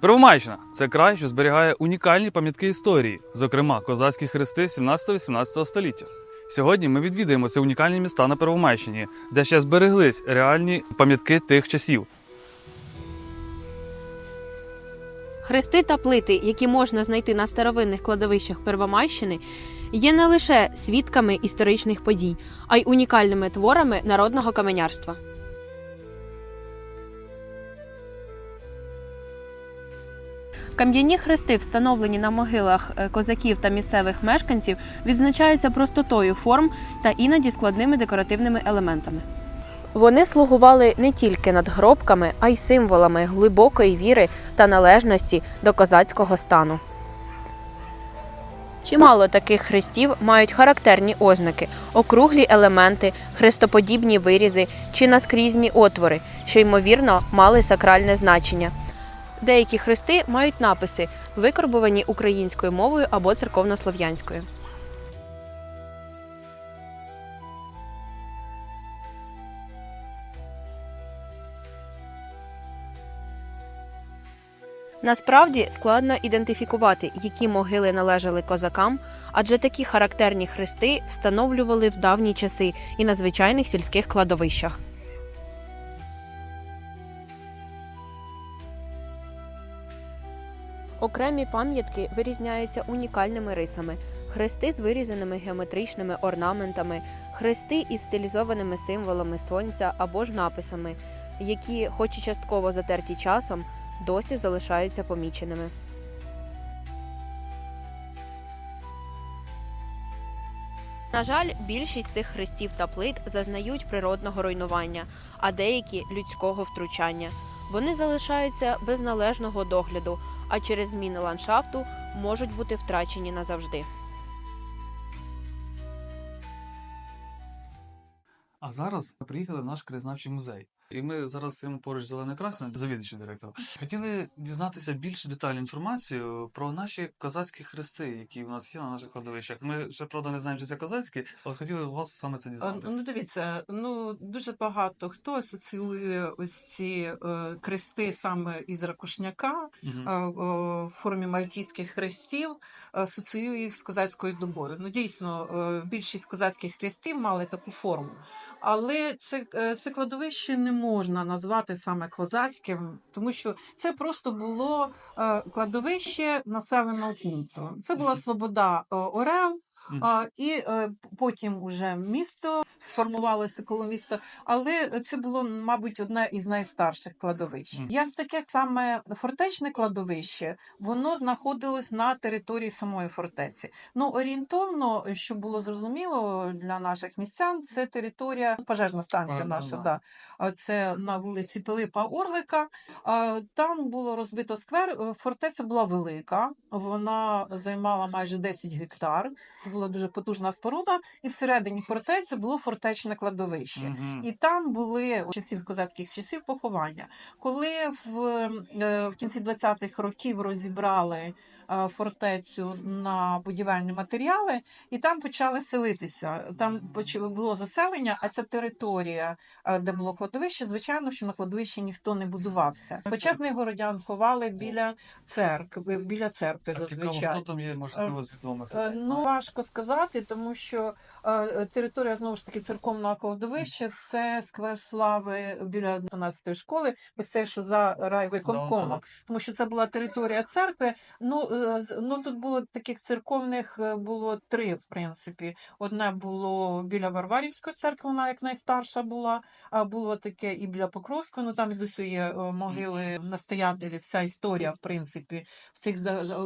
Первомайщина це край, що зберігає унікальні пам'ятки історії, зокрема козацькі хрести 17-18 століття. Сьогодні ми відвідаємо ці унікальні міста на Первомайщині, де ще збереглись реальні пам'ятки тих часів. Хрести та плити, які можна знайти на старовинних кладовищах Первомайщини, є не лише свідками історичних подій, а й унікальними творами народного каменярства. Кам'яні хрести, встановлені на могилах е, козаків та місцевих мешканців, відзначаються простотою форм та іноді складними декоративними елементами. Вони слугували не тільки надгробками, а й символами глибокої віри та належності до козацького стану. Чимало таких хрестів мають характерні ознаки, округлі елементи, хрестоподібні вирізи чи наскрізні отвори, що ймовірно мали сакральне значення. Деякі хрести мають написи, викорбувані українською мовою або церковнослов'янською. Насправді складно ідентифікувати, які могили належали козакам, адже такі характерні хрести встановлювали в давні часи і на звичайних сільських кладовищах. Окремі пам'ятки вирізняються унікальними рисами: хрести з вирізаними геометричними орнаментами, хрести із стилізованими символами сонця або ж написами, які, хоч і частково затерті часом, досі залишаються поміченими. На жаль, більшість цих хрестів та плит зазнають природного руйнування, а деякі людського втручання. Вони залишаються без належного догляду, а через зміни ландшафту можуть бути втрачені назавжди. А зараз приїхали в наш краєзнавчий музей. І ми зараз стоїмо поруч з Зеленою Красною, завідуючий директор. Хотіли дізнатися більш детальну інформацію про наші козацькі хрести, які у нас є на наших кладовищах. Ми ще правда не знаємо, чи це козацькі, але хотіли у вас саме це дізнатися. Ну, дивіться, ну дуже багато хто асоціює ось ці е, крести саме із ракушняка Мгм. е, е, в формі мальтійських хрестів, асоціює їх з козацькою добою. Ну, дійсно, е, більшість козацьких хрестів мали таку форму. Але це, е, це кладовище не можна назвати саме козацьким, тому що це просто було е, кладовище населеного пункту. Це була. Слобода е, Орел. А, і е, потім уже місто сформувалося коло міста, але це було, мабуть, одне із найстарших кладовищ. Як таке саме фортечне кладовище, воно знаходилось на території самої фортеці. Ну, орієнтовно, щоб було зрозуміло для наших містян, це територія пожежна станція наша. Да. Це на вулиці Пилипа Орлика. А, Там було розбито сквер. Фортеця була велика, вона займала майже 10 гектар. Це була дуже потужна споруда, і всередині фортеці було фортечне кладовище. Мгм. І там були часів козацьких часів поховання. Коли в, е, в кінці 20-х років розібрали фортецю на будівельні матеріали, і там почали селитися. Там було заселення, а ця територія, е, де було кладовище, звичайно, що на кладовищі ніхто не будувався. Почесних городян ховали біля церкви, біля церкви А цікаво, хто там є, може Е, відомих. Е, Ну, важко сказати, тому що е, територія знову ж таки церковного кладовища це сквер слави біля 12-ї школи, ось це, що за райвиконкомом, тому що це була територія церкви. Ну, е, ну тут було таких церковних е, було три, в принципі. Одне було біля Варварівської церкви, вона як найстарша була, а було таке і біля Покровської, ну там досі є е, могили настоятелів, вся історія, в принципі, в цих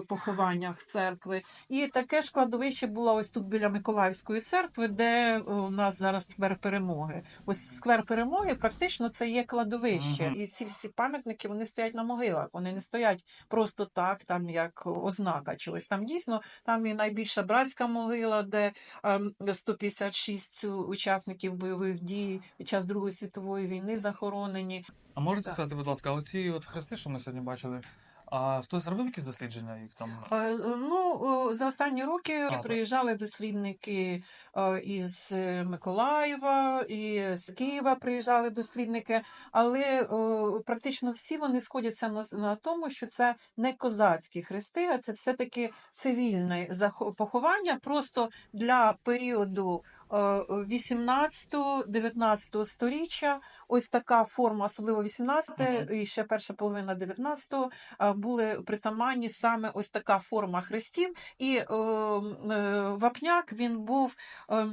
похованнях церкви. І таке ж кладовище було ось тут біля Миколаївської церкви, де е, у нас зараз сквер перемоги. Ось сквер перемоги практично це є кладовище. І ці всі пам'ятники вони стоять на могилах. Вони не стоять просто так, там як ознака чогось. Там дійсно там і найбільша братська могила, де ем, 156 учасників бойових дій під час Другої світової війни захоронені. А можете сказати, будь ласка, оці от хрести, що ми сьогодні бачили, А хтось робив якісь дослідження їх там? Е, Ну, за останні роки так. приїжджали дослідники е, із е, Миколаєва, і з Києва приїжджали дослідники, але практично всі вони сходяться на, на тому, що це не козацькі хрести, а це все-таки цивільне захо- поховання просто для періоду. 18-19 сторіччя ось така форма, особливо 18 Мгм. і ще перша половина 19-го, були притаманні саме ось така форма хрестів. І е, е, вапняк він був е, е,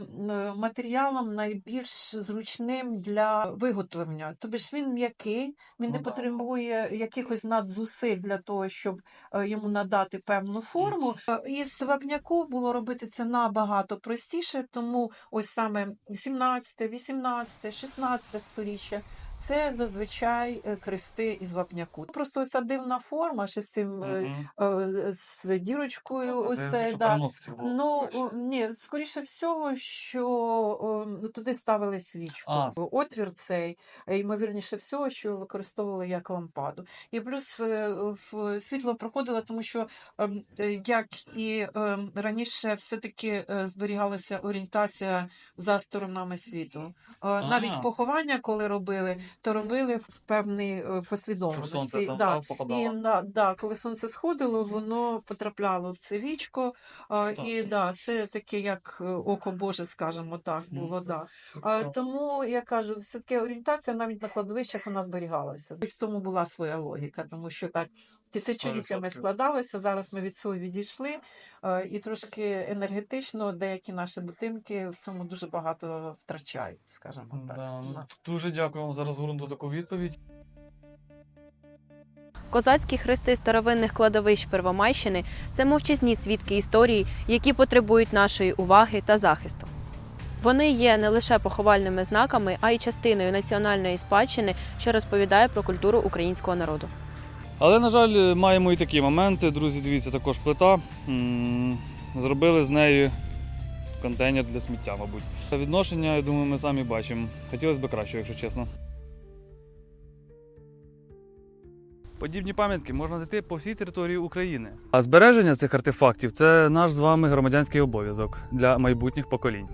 матеріалом найбільш зручним для виготовлення. Тобто ж він м'який, він не Ну потребує якихось надзусиль для того, щоб е, йому надати певну форму. Е, Із вапняку було робити це набагато простіше, тому ось саме 17, 18, 16 сторіччя. Це зазвичай е, крести із вапняку. Просто ось ця дивна форма, ще з цим е, е, з дірочкою. Ось Це да. Ну ні, скоріше всього, що ну, туди ставили свічку. А. Отвір цей, ймовірніше всього, що використовували як лампаду. І плюс в світло проходило, тому що ем, як і ем, раніше, все-таки зберігалася орієнтація за сторонами світу. Навіть Ага. поховання, коли робили, то робили в певній е, Щоб сонце послідовності. там Да. І на, да, коли сонце сходило, воно потрапляло в це вічко. А, Так. і да, це таке, як е, око Боже, скажімо так, було. Да. А, тому я кажу, все таки орієнтація навіть на кладовищах вона зберігалася. І в тому була своя логіка, тому що так тисячоліттями 100%. складалося. Зараз ми від цього відійшли. І трошки енергетично деякі наші будинки в цьому дуже багато втрачають, скажімо так. Да, ну, Дуже дякую вам за розгорнуту таку відповідь. Козацькі хрести старовинних кладовищ Первомайщини це мовчазні свідки історії, які потребують нашої уваги та захисту. Вони є не лише поховальними знаками, а й частиною національної спадщини, що розповідає про культуру українського народу. Але, на жаль, маємо і такі моменти. Друзі, дивіться, також плита. Зробили з неї контейнер для сміття, мабуть. Відношення, я думаю, ми самі бачимо. Хотілося б краще, якщо чесно. Подібні пам'ятки можна знайти по всій території України. А збереження цих артефактів це наш з вами громадянський обов'язок для майбутніх поколінь.